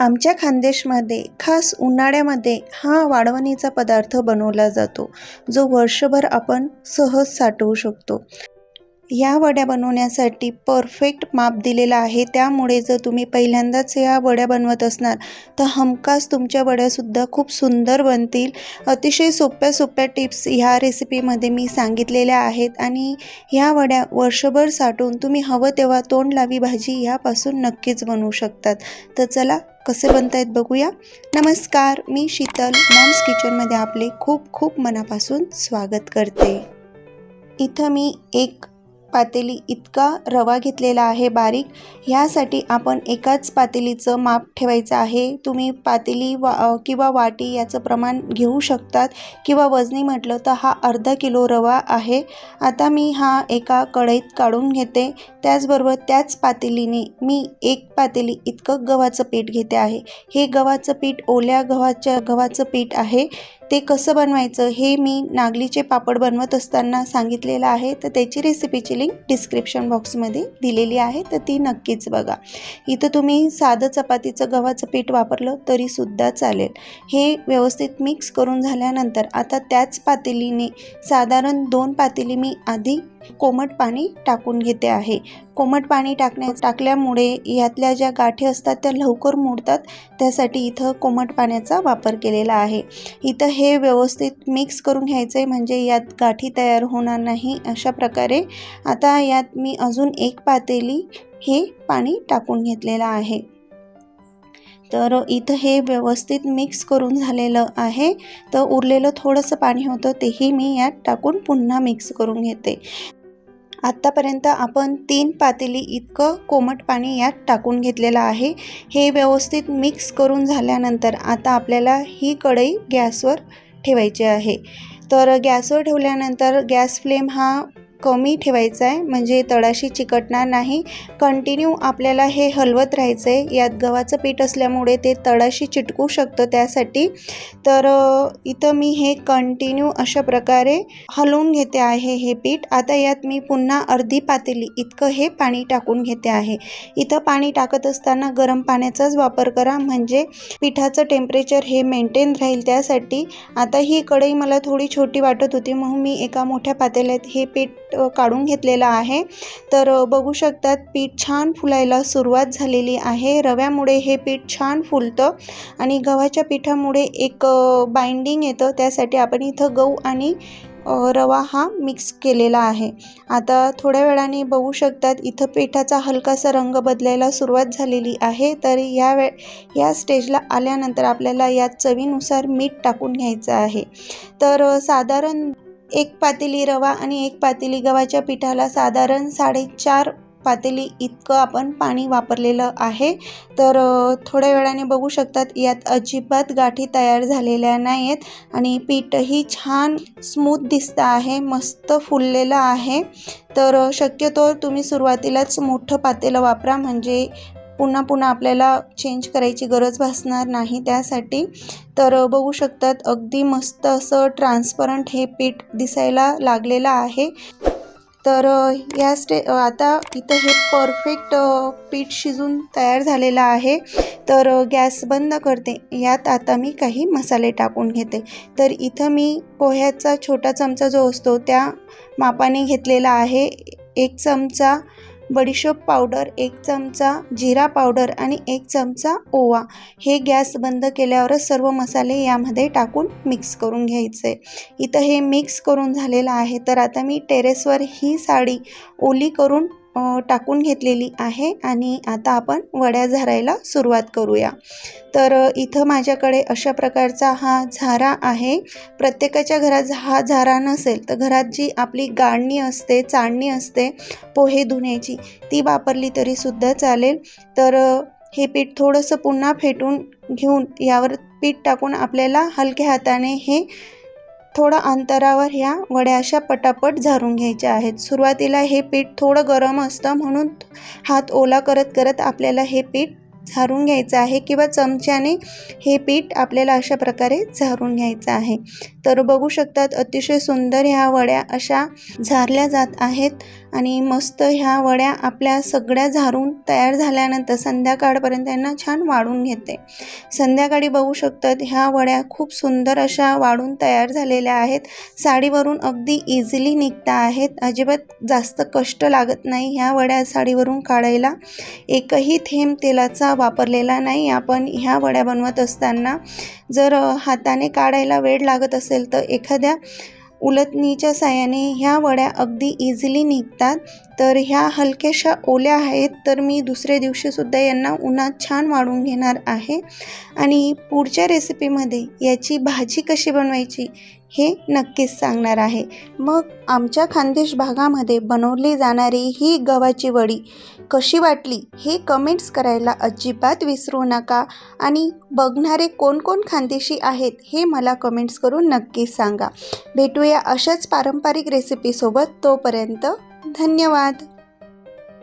आमच्या खानदेशमध्ये खास उन्हाळ्यामध्ये हा वाळवणीचा पदार्थ बनवला जातो जो वर्षभर आपण सहज साठवू शकतो. या वड्या बनवण्यासाठी परफेक्ट माप दिलेलं आहे. त्यामुळे जर तुम्ही पहिल्यांदाच या वड्या बनवत असणार तर हमखास तुमच्या वड्यासुद्धा खूप सुंदर बनतील. अतिशय सोप्या सोप्या टिप्स ह्या रेसिपीमध्ये मी सांगितलेल्या आहेत आणि ह्या वड्या वर्षभर साठवून तुम्ही हवं तेव्हा तोंड लावी भाजी ह्यापासून नक्कीच बनवू शकतात. तर चला कसे बनत आहेत बघूया. नमस्कार मी शीतल मॉम्स किचनमध्ये आपले खूप खूप मनापासून स्वागत करते. इथं मी एक पातेली इतका रवा घेतलेला आहे बारीक ह्यासाठी आपण एकाच पातेलीचं माप ठेवायचं आहे. तुम्ही पातेली वा किंवा वाटी याचं प्रमाण घेऊ शकतात किंवा वजनी म्हटलं तर हा अर्धा किलो रवा आहे. आता मी हा एका कढईत काढून घेते. त्याचबरोबर त्याच पातेलीने मी एक पातेली इतकं गव्हाचं पीठ घेते आहे. हे गव्हाचं पीठ ओल्या गव्हाच्या गव्हाचं पीठ आहे. ते कसं बनवायचं हे मी नागलीचे पापड बनवत असताना सांगितलेलं आहे. तर त्याची रेसिपीची लिंक डिस्क्रिप्शन बॉक्समध्ये दिलेली आहे. तर ती नक्कीच बघा. इथं तुम्ही साधं चपातीचं गव्हाचं पीठ वापरलं तरीसुद्धा चालेल. हे व्यवस्थित मिक्स करून झाल्यानंतर आता त्याच पातेलीने साधारण दोन पातेली मी आधी कोमट पाणी टाकून घेते आहे. कोमट पाणी टाकण्या टाकल्यामुळे यातल्या ज्या गाठी असतात त्या लवकर मोडतात. त्यासाठी इथं कोमट पाण्याचा वापर केलेला आहे. इथं हे व्यवस्थित मिक्स करून घ्यायचं आहे म्हणजे यात गाठी तयार होणार नाही अशा प्रकारे. आता यात मी अजून एक पातेली हे पाणी टाकून घेतलेलं आहे. तर इथं हे व्यवस्थित मिक्स करून झालेलं आहे. तर उरलेलं थोडंसं पाणी होतं तेही मी यात टाकून पुन्हा मिक्स करून घेते. आत्तापर्यंत आपण तीन पातेली इतकं कोमट पाणी यात टाकून घेतलेलं आहे. हे व्यवस्थित मिक्स करून झाल्यानंतर आता आपल्याला ही कढई गॅसवर ठेवायची आहे. तर गॅसवर ठेवल्यानंतर गॅस फ्लेम हा कमी ठेवायचा आहे म्हणजे तळाशी चिकटणार नाही. कंटिन्यू आपल्याला हे हलवत राहायचं आहे यात गव्हाचं पीठ असल्यामुळे ते तळाशी चिटकू शकतं त्यासाठी. तर इथं मी हे कंटिन्यू अशा प्रकारे हलवून घेते आहे हे पीठ. आता यात मी पुन्हा अर्धी पातेली इतकं हे पाणी टाकून घेते आहे. इथं पाणी टाकत असताना गरम पाण्याचाच वापर करा म्हणजे पिठाचं टेम्परेचर हे मेंटेन राहील त्यासाठी. आता ही कढई मला थोडी छोटी वाटत होती म्हणून मी एका मोठ्या पातेल्यात हे पीठ काढून घेतलेलं आहे. तर बघू शकतात पीठ छान फुलायला सुरुवात झालेली आहे. रव्यामुळे हे पीठ छान फुलतं आणि गव्हाच्या पिठामुळे एक बाइंडिंग येतं. त्यासाठी आपण इथं गहू आणि रवा हा मिक्स केलेला आहे. आता थोड्या वेळाने बघू शकतात इथं पिठाचा हलकासा रंग बदलायला सुरुवात झालेली आहे. तर या वे या स्टेजला आल्यानंतर आपल्याला या चवीनुसार मीठ टाकून घ्यायचं आहे. तर साधारण एक पातेली रवा आणि एक पातेली गव्हाच्या पिठाला साधारण साडेचार पातेली इतकं आपण पाणी वापरलेलं आहे. तर थोड्या वेळाने बघू शकतात यात अजिबात गाठी तयार झालेल्या नाही आहेत आणि पीठही छान स्मूथ दिसतं आहे मस्त फुललेलं आहे. तर शक्यतो तुम्ही सुरुवातीलाच मोठं पातेलं वापरा म्हणजे पुन्हा पुन्हा आपल्याला चेंज करायची गरज भासणार नाही त्यासाठी. तर बघू शकतात अगदी मस्त असं ट्रान्सपरंट हे पीठ दिसायला लागलेलं आहे. तर या स्टे आता इथं हे परफेक्ट पीठ शिजून तयार झालेलं आहे. तर गॅस बंद करते. यात आता मी काही मसाले टाकून घेते. तर इथं मी पोह्याचा छोटा चमचा जो असतो त्या मापाने घेतलेला आहे. एक चमचा बडीशोप पावडर एक चमचा जिरा पावडर आणि एक चमचा ओवा. हे गॅस बंद केल्यावरच सर्व मसाले यामध्ये टाकून मिक्स करून घ्यायचे. इथं हे मिक्स करून झालेलं आहे. तर आता मी टेरेसवर ही साडी ओली करून टाकून घेतलेली आहे आणि आता आपण वड्या झारायला सुरुवात करूया. तर इथं माझ्याकडे अशा प्रकारचा हा झारा आहे. प्रत्येकाच्या घरात हा झारा नसेल तर घरात जी आपली गाळणी असते चाळणी असते पोहे धुण्याची ती वापरली तरीसुद्धा चालेल. तर हे पीठ थोडंसं पुन्हा फेटून घेऊन यावर पीठ टाकून आपल्याला हलक्या हाताने हे थोडं अंतरावर ह्या वड्या अशा पटापट झारून घ्यायच्या आहेत. सुरुवातीला हे पीठ थोडं गरम असतं म्हणून हात ओला करत करत आपल्याला हे पीठ झारून घ्यायचं आहे किंवा चमच्याने हे पीठ आपल्याला अशा प्रकारे झारून घ्यायचं आहे. तर बघू शकतात अतिशय सुंदर ह्या वड्या अशा झारल्या जात आहेत. आणि मस्त ह्या वड्या आपल्या सगळ्या झारून तयार झाल्यानंतर संध्याकाळपर्यंत यांना छान वाढून घेते. संध्याकाळी बघू शकतात ह्या वड्या खूप सुंदर अशा वाढून तयार झालेल्या आहेत. साडीवरून अगदी इझिली निघता आहेत. अजिबात जास्त कष्ट लागत नाही ह्या वड्या साडीवरून काढायला. एकही थेंब तेलाचा वापरलेला नाही. आपण ह्या वड्या बनवत असताना जर हाताने काढायला वेळ लागत असेल तर एखाद्या उलटणीच्या साहाय्याने ह्या वड्या अगदी इझिली निघतात. तर ह्या हलक्याशा ओल्या आहेत तर मी दुसऱ्या दिवशीसुद्धा यांना उन्हात छान वाढून घेणार आहे. आणि पुढच्या रेसिपीमध्ये याची भाजी कशी बनवायची हे नक्कीच सांगणार आहे. मग आमच्या खानदेश भागामध्ये बनवली जाणारी ही गव्हाची वडी कशी वाटली हे कमेंट्स करायला अजिबात विसरू नका. आणि बघणारे कोण कोण खानदेशी आहेत हे मला कमेंट्स करून नक्की सांगा. भेटूया अशाच पारंपरिक रेसिपीसोबत तोपर्यंत धन्यवाद.